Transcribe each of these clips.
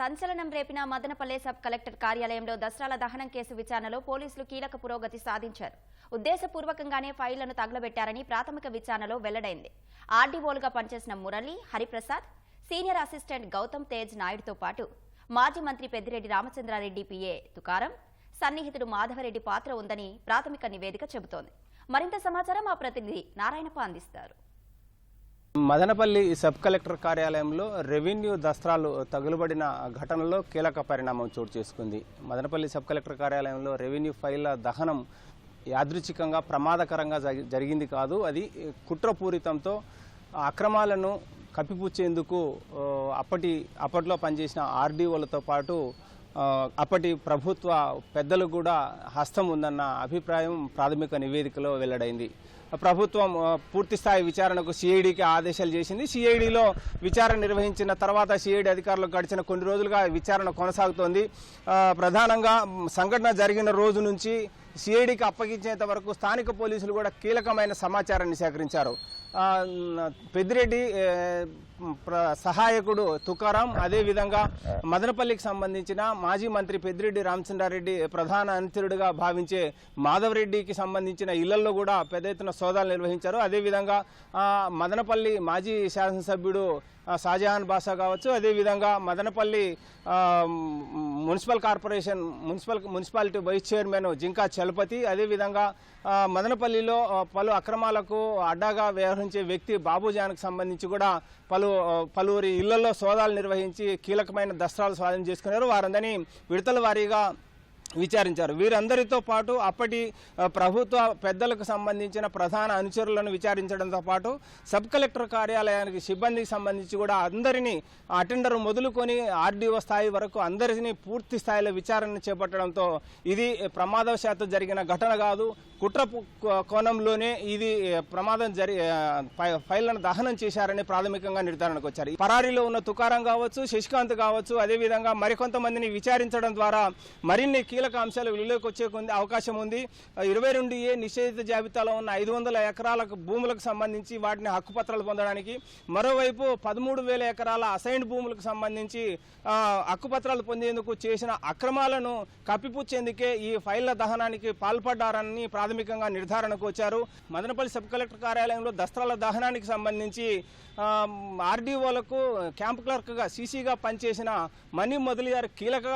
సంచలనం రేపిన Madanapalle sub collector కార్యాలయంలో దసరాల దహనం కేసు విచారణలో పోలీసులు కీలక పురోగతి సాధించారు. ఉద్దేశపూర్వకంగానే ఫైళ్ళను తగలబెట్టారని ప్రాథమిక విచారణలో వెల్లడైంది. ఆర్డీఓలుగా పనిచేసిన మురళి హరిప్రసాద్ సీనియర్ అసిస్టెంట్ గౌతమ్ తేజ్ నాయుడుతో పాటు మాజీ మంత్రి పెద్దిరెడ్డి రామచంద్రారెడ్డి పిఏ తుకారం సన్నిహితుడు మాధవరెడ్డి పాత్ర ఉందని ప్రాథమిక నివేదిక చెబుతోంది. మరింత సమాచారం మా ప్రతినిధి నారాయణప్ప అందిస్తారు. మదనపల్లి సబ్ కలెక్టర్ కార్యాలయంలో రెవెన్యూ దస్త్రాలు తగులుబడిన ఘటనలో కీలక పరిణామం చోటు చేసుకుంది. మదనపల్లి సబ్ కలెక్టర్ కార్యాలయంలో రెవెన్యూ ఫైళ్ళ దహనం యాదృచ్ఛికంగా ప్రమాదకరంగా జరిగింది కాదు. అది కుట్రపూరితంతో అక్రమాలను కప్పిపుచ్చేందుకు అప్పటి అప్పట్లో పనిచేసిన ఆర్డీఓలతో పాటు అప్పటి ప్రభుత్వ పెద్దలు కూడా హస్తం ఉందన్న అభిప్రాయం ప్రాథమిక నివేదికలో వెల్లడైంది. ప్రభుత్వం పూర్తిస్థాయి విచారణకు సిఐడికి ఆదేశాలు చేసింది. సిఐడిలో విచారణ నిర్వహించిన తర్వాత సిఐడి అధికారులు గడిచిన కొన్ని రోజులుగా విచారణ కొనసాగుతోంది. ప్రధానంగా సంఘటన జరిగిన రోజు నుంచి సిఐడికి అప్పగించేంత వరకు స్థానిక పోలీసులు కూడా కీలకమైన సమాచారాన్ని సేకరించారు. పెద్దిరెడ్డి ప్ర- సహాయకుడు తుకారాం అదేవిధంగా మదనపల్లికి సంబంధించిన మాజీ మంత్రి పెద్దిరెడ్డి రామచంద్రారెడ్డి ప్రధాన అనుచరుడిగా భావించే మాధవరెడ్డికి సంబంధించిన ఇళ్ళలో కూడా పెద్ద ఎత్తున సోదాలు నిర్వహించారు. అదేవిధంగా మదనపల్లి మాజీ శాసనసభ్యుడు షాజహాన్ బాషా కావచ్చు అదేవిధంగా Madanapalle municipal corporation municipal municipality vice chairman Jinka Chalapathi అదేవిధంగా మదనపల్లిలో పలు అక్రమాలకు అడ్డాగా వ్యవహరించే వ్యక్తి బాబుజాన్కు సంబంధించి కూడా పలు పలువురి ఇళ్ళలో సోదాలు నిర్వహించి కీలకమైన దస్త్రాలు స్వాధీనం చేసుకున్నారు. వారందరినీ విడతల వారీగా విచారించారు. వీరందరితో పాటు అప్పటి ప్రభుత్వ పెద్దలకు సంబంధించిన ప్రధాన అనుచరులను విచారించడంతో పాటు సబ్ కలెక్టర్ కార్యాలయానికి సిబ్బందికి సంబంధించి కూడా అందరినీ అటెండర్ మొదలుకొని ఆర్డీఓ స్థాయి వరకు అందరినీ పూర్తి స్థాయిలో విచారణ చేపట్టడంతో ఇది ప్రమాదవశాత్తు జరిగిన ఘటన కాదు. కుట్ర కో- కోణంలోనే ఇది ప్రమాదం జరి ఫైళ్ళను దహనం చేశారని ప్రాథమికంగా నిర్ధారణకు వచ్చారు. పరారీలో ఉన్న తుకారం కావచ్చు శశికాంత్ కావచ్చు అదేవిధంగా మరికొంతమందిని విచారించడం ద్వారా మరిన్ని కీలక అంశాలు వెలుగులోకి వచ్చే అవకాశం ఉంది. ఇరవై రెండు ఏ నిషేధిత జాబితాలో ఉన్న ఐదు వందల ఎకరాలకు భూములకు సంబంధించి వాటిని హక్కుపత్రాలు పొందడానికి మరోవైపు పదమూడు వేల ఎకరాల అసైన్డ్ భూములకు సంబంధించి హక్కుపత్రాలు పొందేందుకు చేసిన అక్రమాలను కప్పిపుచ్చేందుకే ఈ ఫైళ్ళ దహనానికి పాల్పడ్డారని ప్రాథమికంగా నిర్ధారణకు వచ్చారు. మదనపల్లి సబ్ కలెక్టర్ కార్యాలయంలో దస్త్రాల దహనానికి సంబంధించి ఆర్డీఓలకు క్యాంప్ క్లర్క్గా సీసీగా పనిచేసిన మణి మొదలియారు కీలక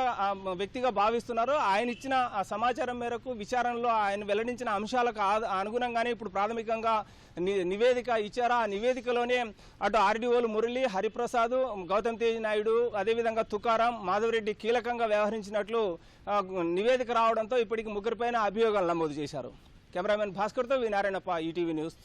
వ్యక్తిగా భావిస్తున్నారు. ఆయన ఇచ్చిన ఆ సమాచారం మేరకు విచారణలో ఆయన వెల్లడించిన అంశాలకు అనుగుణంగానే ఇప్పుడు ప్రాథమికంగా ని- నివేదిక ఇచ్చారు. ఆ నివేదికలోనే అటు ఆర్డీఓలు మురళి హరిప్రసాద్ గౌతమ్ తేజ్ నాయుడు అదేవిధంగా తుకారాం మాధవరెడ్డి కీలకంగా వ్యవహరించినట్లు నివేదిక రావడంతో ఇప్పటికి ముగ్గురిపైన అభియోగాలు నమోదు చేశారు. Cameraman భాస్కర్తో V Narayanappa E T V news.